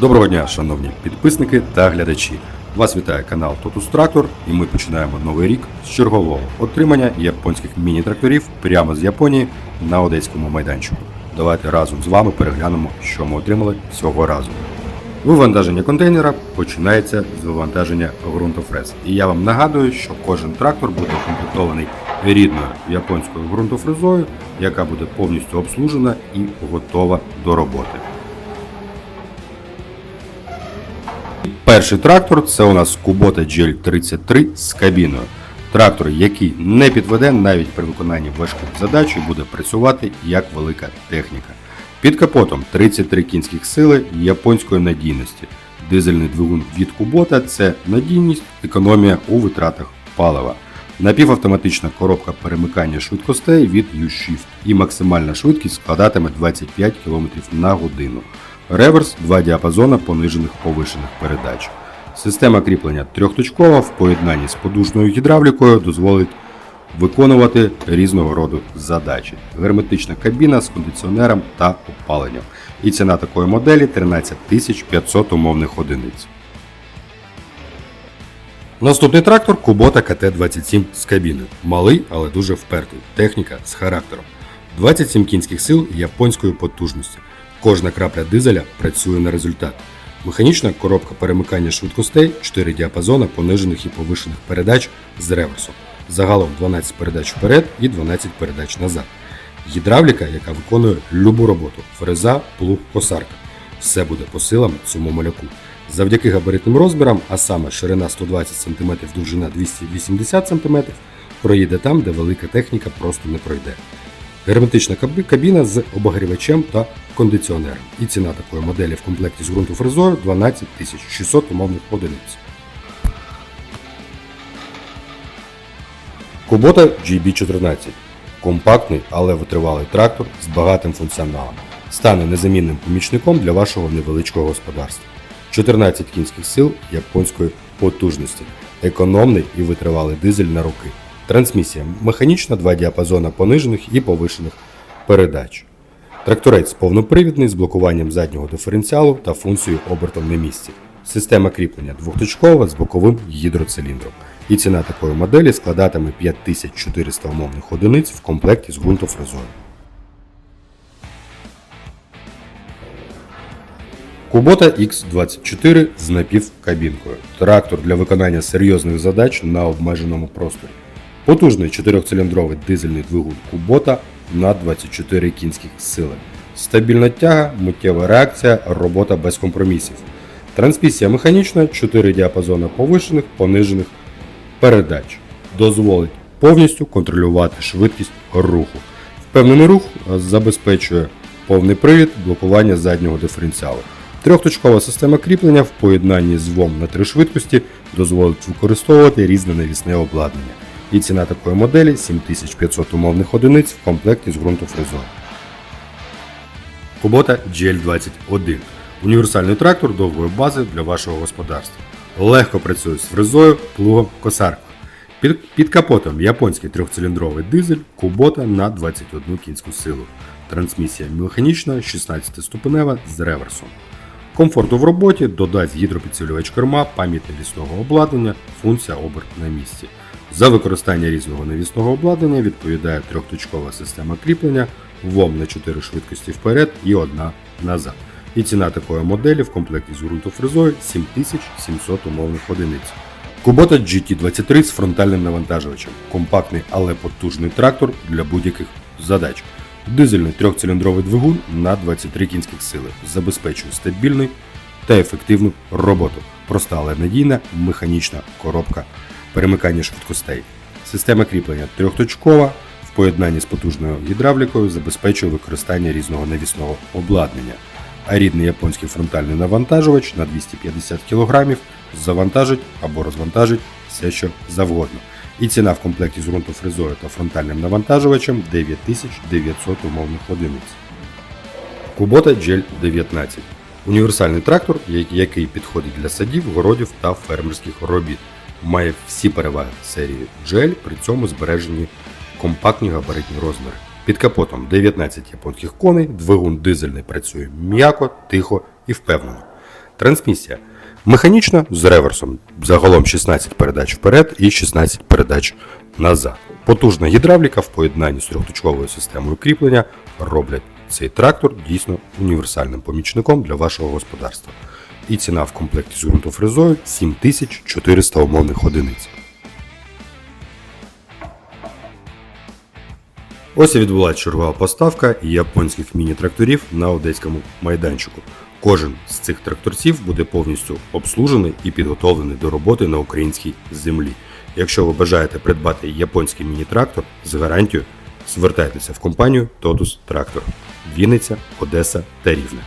Доброго дня, шановні підписники та глядачі. Вас вітає канал Totus Tractor і ми починаємо новий рік з чергового отримання японських міні-тракторів прямо з Японії на одеському майданчику. Давайте разом з вами переглянемо, що ми отримали цього разу. Вивантаження контейнера починається з вивантаження ґрунтофрез. І я вам нагадую, що кожен трактор буде укомплектований рідною японською ґрунтофрезою, яка буде повністю обслужена і готова до роботи. Перший трактор це у нас Kubota GL 33 з кабіною. Трактор, який не підведе навіть при виконанні важких задач і буде працювати як велика техніка. Під капотом 33 кінських сили японської надійності. Дизельний двигун від Kubota – це надійність, економія у витратах палива. Напівавтоматична коробка перемикання швидкостей від U-Shift і максимальна швидкість складатиме 25 км на годину. Реверс два діапазона понижених повишених передач. Система кріплення трьохточкова в поєднанні з подушною гідравлікою дозволить виконувати різного роду задачі. Герметична кабіна з кондиціонером та опаленням. І ціна такої моделі 13 500 умовних одиниць. Наступний трактор Kubota КТ-27 з кабіною. Малий, але дуже впертий. Техніка з характером. 27 кінських сил японської потужності. Кожна крапля дизеля працює на результат. Механічна коробка перемикання швидкостей, 4 діапазона понижених і повишених передач з реверсом. Загалом 12 передач вперед і 12 передач назад. Гідравліка, яка виконує любу роботу. Фреза, плуг, косарка. Все буде по силам цьому маляку. Завдяки габаритним розмірам, а саме ширина 120 см, довжина 280 см, проїде там, де велика техніка просто не пройде. Герметична кабіна з обогрівачем та кондиціонером. І ціна такої моделі в комплекті з ґрунтофрезою 12 600 умовних одиниць. Kubota GB14. Компактний, але витривалий трактор з багатим функціоналом. Стане незамінним помічником для вашого невеличкого господарства. 14 кінських сил японської потужності. Економний і витривалий дизель на руки. Трансмісія механічна, два діапазона понижених і повишених передач. Тракторець повнопривідний з блокуванням заднього диференціалу та функцією обертом на місці. Система кріплення двохточкова з боковим гідроциліндром. І ціна такої моделі складатиме 5400 умовних одиниць в комплекті з ґрунтофрезою. Kubota X24 з напівкабінкою. Трактор для виконання серйозних задач на обмеженому просторі. Потужний 4-циліндровий дизельний двигун Kubota на 24 кінських сили. Стабільна тяга, миттєва реакція, робота без компромісів. Трансмісія механічна, 4 діапазони повишених, понижених передач. Дозволить повністю контролювати швидкість руху. Впевнений рух забезпечує повний привід блокування заднього диференціалу. Трьохточкова система кріплення в поєднанні з ВОМ на три швидкості дозволить використовувати різне навісне обладнання. І ціна такої моделі 7500 умовних одиниць в комплекті з ґрунтофрезою. Kubota GL21 універсальний трактор довгої бази для вашого господарства. Легко працює з фрезою, плугом, косаркою. Під, під капотом японський трьохциліндровий дизель Kubota на 21 кінську силу. Трансмісія механічна 16-ступенева з реверсом. Комфорту в роботі додасть гідропідсилювач керма, пам'ять навісного обладнання, функція оберт на місці. За використання різного навісного обладнання відповідає трьохточкова система кріплення, ВОМ на 4 швидкості вперед і одна назад. І ціна такої моделі в комплекті з ґрунтофрезою 7700 умовних одиниць. Kubota GT23 з фронтальним навантажувачем. Компактний, але потужний трактор для будь-яких задач. Дизельний трьохциліндровий двигун на 23 кінських сили забезпечує стабільну та ефективну роботу. Проста, але надійна механічна коробка перемикання швидкостей. Система кріплення трьохточкова в поєднанні з потужною гідравлікою забезпечує використання різного навісного обладнання. А рідний японський фронтальний навантажувач на 250 кг завантажить або розвантажить все, що завгодно. І ціна в комплекті з ґрунтофрезою та фронтальним навантажувачем 9900 умовних одиниць. Kubota GL 19 універсальний трактор, який підходить для садів, городів та фермерських робіт. Має всі переваги серії GL, при цьому збережені компактні габаритні розміри. Під капотом 19 японських коней, двигун дизельний працює м'яко, тихо і впевнено. Трансмісія. Механічна з реверсом. Загалом 16 передач вперед і 16 передач назад. Потужна гідравліка в поєднанні з трьохточковою системою кріплення роблять цей трактор дійсно універсальним помічником для вашого господарства. І ціна в комплекті з ґрунтофрезою 7400 умовних одиниць. Ось і відбулася чергова поставка японських міні-тракторів на одеському майданчику. Кожен з цих тракторців буде повністю обслужений і підготовлений до роботи на українській землі. Якщо ви бажаєте придбати японський міні-трактор з гарантією, звертайтеся в компанію Totus Трактор Вінниця, Одеса та Рівне.